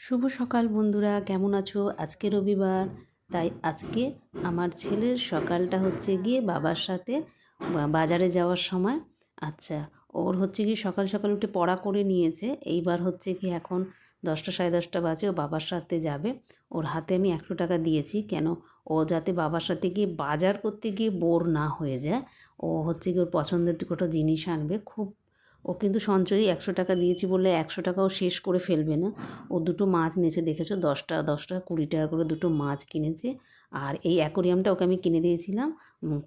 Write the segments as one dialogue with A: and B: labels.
A: শুভ সকাল বন্ধুরা, কেমন আছো? আজকে রবিবার, তাই আজকে আমার ছেলের সকালটা হচ্ছে গিয়ে বাবার সাথে বাজারে যাওয়ার সময়। আচ্ছা ওর হচ্ছে কি সকাল সকাল উঠে পড়া করে নিয়েছে। এইবার হচ্ছে কি এখন দশটা সাড়ে দশটা বাজে, ও বাবার সাথে যাবে। ওর হাতে আমি একশো টাকা দিয়েছি, কেন? ও যাতে বাবার সাথে গিয়ে বাজার করতে গিয়ে বোর না হয়ে যায়। ও হচ্ছে কি ওর পছন্দের কটা জিনিস আনবে, খুব ও কিন্তু সঞ্চয়ই একশো টাকা দিয়েছি বলে একশো টাকাও শেষ করে ফেলবে না। ও দুটো মাছ নিয়েছে দেখেছ? দশটা দশটা, কুড়ি টাকা করে দুটো মাছ কিনেছে। আর এই অ্যাকোরিয়ামটা ওকে আমি কিনে দিয়েছিলাম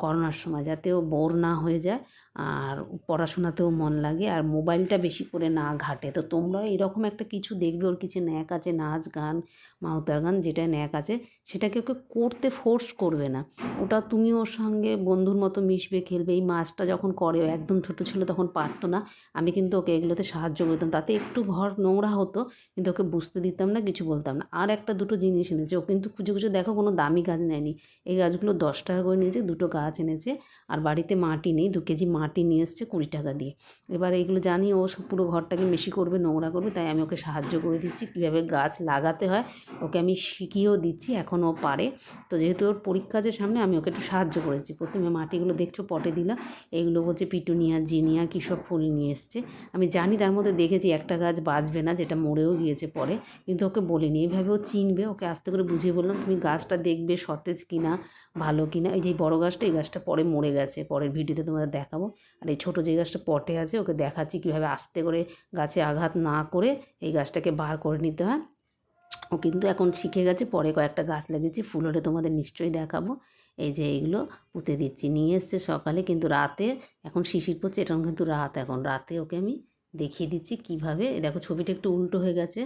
A: করোনার সময়, যাতে ও বোর না হয়ে যায়। আর পড়াশোনাতেও মন লাগে আর মোবাইলটা বেশি করে না ঘাটে। তো তোমরাও এরকম একটা কিছু দেখবে ওর কিছু ন্যাক আছে, নাচ গান, মাউতার গান যেটা ন্যাক আছে, সেটাকে ওকে করতে ফোর্স করবে না। ওটা তুমি ওর সঙ্গে বন্ধুর মতো মিশবে, খেলবে। এই মাছটা যখন করে একদম ছোটো ছিল তখন পারতো না। আমি কিন্তু ওকে এগুলোতে সাহায্য করতাম। তাতে একটু ঘর নোংরা হতো, কিন্তু ওকে বুঝতে দিতাম না, কিছু বলতাম না। আর একটা দুটো জিনিস এনেছে। ও কিন্তু খুঁজে খুঁজে দেখো কোনো দামি গাছ নেয়নি। এই গাছগুলো দশ টাকা করে নিয়েছে, দুটো গাছ এনেছে। আর বাড়িতে মাটি নেই, দু কেজি মাটি নিয়ে এসছে কুড়ি টাকা দিয়ে। এবার এইগুলো জানি ও পুরো ঘরটাকে মেশি করবে, নোংরা করবে, তাই আমি ওকে সাহায্য করে দিচ্ছি। কীভাবে গাছ লাগাতে হয়, ওকে আমি শিখিয়েও দিচ্ছি, এখন ও পারে। তো যেহেতু ওর পরীক্ষা যে সামনে, আমি ওকে একটু সাহায্য করেছি। প্রথমে মাটিগুলো দেখছ, পটে দিলাম। এইগুলো বলছে পিটুনিয়া, জিনিয়া, কী সব ফুল নিয়ে এসছে। আমি জানি তার মধ্যে দেখেছি একটা গাছ বাঁচবে না, যেটা মরেও গিয়েছে পরে, কিন্তু ওকে বলিনি। এইভাবে ও চিনবে, ওকে আস্তে করে বুঝিয়ে বললাম, তুমি গাছটা দেখবে সতেজ কিনা, ভালো কিনা? এই যে বড়ো গাছটা, এই গাছটা পরে মরে গেছে, পরের ভিডিওতে তোমাদের দেখাবো। আর এই ছোটো যে গাছটা পটে আছে, ওকে দেখাচ্ছি কীভাবে আস্তে করে গাছে আঘাত না করে এই গাছটাকে বার করে নিতে হয়। ও কিন্তু এখন শিখে গেছে, পরে কয়েকটা গাছ লাগিয়েছি, ফুল হলে তোমাদের নিশ্চয়ই দেখাবো। এই যে এইগুলো পুঁতে দিচ্ছি, নিয়ে এসছে সকালে, কিন্তু রাতে এখন শিশির পড়ছে এটা কিন্তু রাত এখন। রাতে ওকে আমি দেখিয়ে দিচ্ছি কীভাবে। দেখো, ছবিটা একটু উল্টো হয়ে গেছে।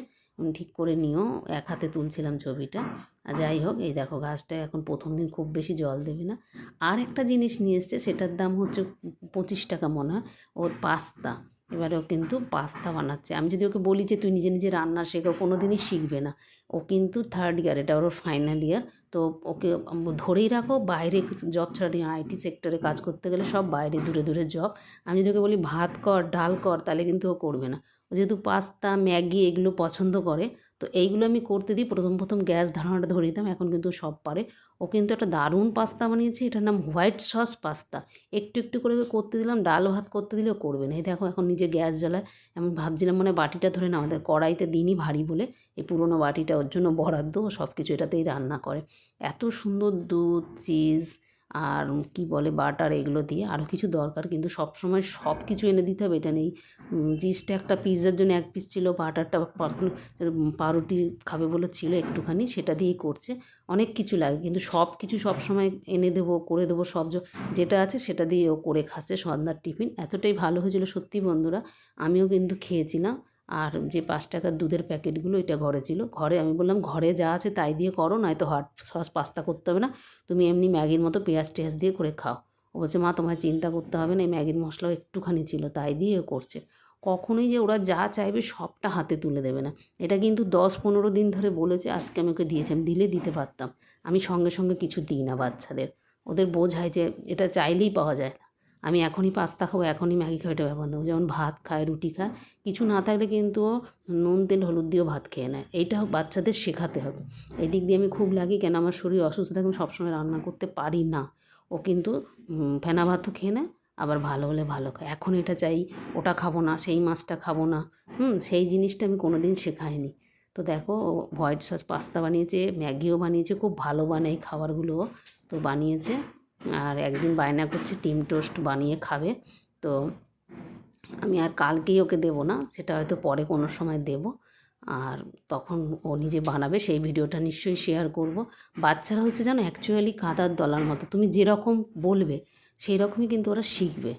A: ঠিক করে নিও। এক হাতে তুলছিলাম ছবিটা। আর যাই হোক, এই দেখো গাছটা এখন প্রথম দিন খুব বেশি জল দেবে না। আর একটা জিনিস নিয়ে এসছে, সেটার দাম হচ্ছে পঁচিশ টাকা মনে হয়। ওর পাস্তা। এবারে ও কিন্তু পাস্তা বানাচ্ছে। আমি যদি ওকে বলি যে, তুই নিজে নিজে রান্না শেখো কোনো দিনই শিখবে না। ও কিন্তু থার্ড ইয়ার এটা ওর ফাইনাল ইয়ার তো ওকে ধরেই রাখো, বাইরে জব ছাড়া নিয়ে আইটি সেক্টরে কাজ করতে গেলে সব বাইরে দূরে দূরে জব আমি যদি ওকে বলি, ভাত কর, ডাল কর, তাহলে কিন্তু ও করবে না। যেহেতু পাস্তা, ম্যাগি এগুলো পছন্দ করে, তো এইগুলো আমি করতে দিই। প্রথম প্রথম গ্যাস ধারণাটা ধরিয়ে দিতাম, এখন কিন্তু সব পারে। ও কিন্তু একটা দারুণ পাস্তা বানিয়েছে, এটার নাম হোয়াইট সস পাস্তা। একটু একটু করে করতে দিলাম, ডাল ভাত করতে দিলেও করবে না। এই দেখো এখন নিজে গ্যাস জ্বালায়, আমি ভাবছিলাম মানে বাটিটা ধরে না আমাদের কড়াইতে দিনই ভারী বলে, এই পুরোনো বাটিটা ওর জন্য বরাদ্দ সব কিছু এটাতেই রান্না করে। এত সুন্দর দুধ, চিজ আর কি বলে বাটার এগুলো দিয়ে আরও কিছু দরকার, কিন্তু সব সময় সব কিছু এনে দিতে হবে, এটা নেই। চিজটা একটা পিৎজার জন্য এক পিস ছিল, বাটারটা পাউরুটি খাবে বলে ছিল একটুখানি, সেটা দিয়েই করছে। অনেক কিছু লাগে, কিন্তু সব কিছু সব সময় এনে দেবো, করে দেবো, সব যেটা আছে সেটা দিয়ে ও করে খাচ্ছে সন্ধ্যার টিফিন। এতটাই ভালো হয়েছিল সত্যি বন্ধুরা, আমিও কিন্তু খেয়েছিলাম। আর যে পাঁচ টাকার দুধের প্যাকেটগুলো এটা ঘরে ছিল, ঘরে আমি বললাম, ঘরে যা আছে তাই দিয়ে করো, নয়তো হট সস পাস্তা করতে হবে না। তুমি এমনি ম্যাগির মতো পেঁয়াজ টেয়াজ দিয়ে করে খাও। ও বলছে, মা, তোমায় চিন্তা করতে হবে না, এই ম্যাগির মশলাও একটুখানি ছিল, তাই দিয়ে করছে। কখনোই যে ওরা যা চাইবে সবটা হাতে তুলে দেবে না। এটা কিন্তু দশ পনেরো দিন ধরে বলেছে, আজকে আমি ওকে দিয়েছি, আমি দিলে দিতে পারতাম। আমি সঙ্গে সঙ্গে কিছু দিই না বাচ্চাদের। ওদের বোঝায় যে এটা চাইলেই পাওয়া যায়। আমি এখনই পাস্তা খাব, এখনই ম্যাগি খাব এটা ব্যাপার যেমন ভাত খায়, রুটি খায়, কিছু না থাকলে কিন্তু ও নুন, তেল, হলুদ দিয়েও ভাত খেয়ে নেয়। এইটা বাচ্চাদের শেখাতে হবে। এই দিক দিয়ে আমি খুব লাগি, কেন আমার শরীর অসুস্থ থাকে, আমি সবসময় রান্না করতে পারি না। ও কিন্তু ফেনা ভাতও খেয়ে নেয়, আবার ভালো হলে ভালো খায়। এখন এটা চাই, ওটা খাব না, সেই মাছটা খাব না। হুম, সেই জিনিসটা আমি কোনো দিন শেখাইনি। তো দেখো হোয়াইট সস পাস্তা বানিয়েছে, ম্যাগিও বানিয়েছে, খুব ভালো বানায় খাবারগুলো তো বানিয়েছে। আর একদিন বায়না করছে ডিম টোস্ট বানিয়ে খাবে। তো আমি আর কালকেই ওকে দেবো না, সেটা হয়তো পরে কোনো সময় দেবো। আর তখন ও নিজে বানাবে, সেই ভিডিওটা নিশ্চয়ই শেয়ার করব। বাচ্চারা হচ্ছে যেন অ্যাকচুয়ালি কাদার দলার মতো। তুমি যেরকম বলবে সেই রকমই কিন্তু ওরা শিখবে।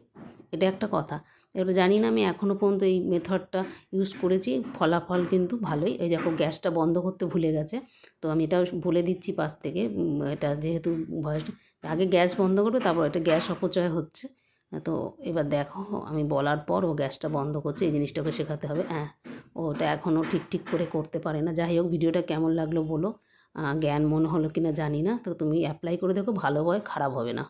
A: এটা একটা কথা। এবার জানি না, আমি এখনও পর্যন্ত এই মেথডটা ইউজ করেছি। ফলাফল কিন্তু ভালোই। এই দেখো, গ্যাসটা বন্ধ করতে ভুলে গেছে। তো আমি এটা বলে দিচ্ছি পাশ থেকে। এটা যেহেতু ভয়েসটা আগে গ্যাস বন্ধ করবে, তারপর একটা গ্যাস অপচয় হচ্ছে। তো এবার দেখো, আমি বলার পর ও গ্যাসটা বন্ধ করছে, এই জিনিসটাকে শেখাতে হবে। হ্যাঁ ওটা এখনও ঠিক ঠিক করে করতে পারে না। যাই হোক, ভিডিওটা কেমন লাগল বলো। জ্ঞান মনে হলো কি না জানি না। তো তুমি অ্যাপ্লাই করে দেখো, ভালো হয়, খারাপ হবে না।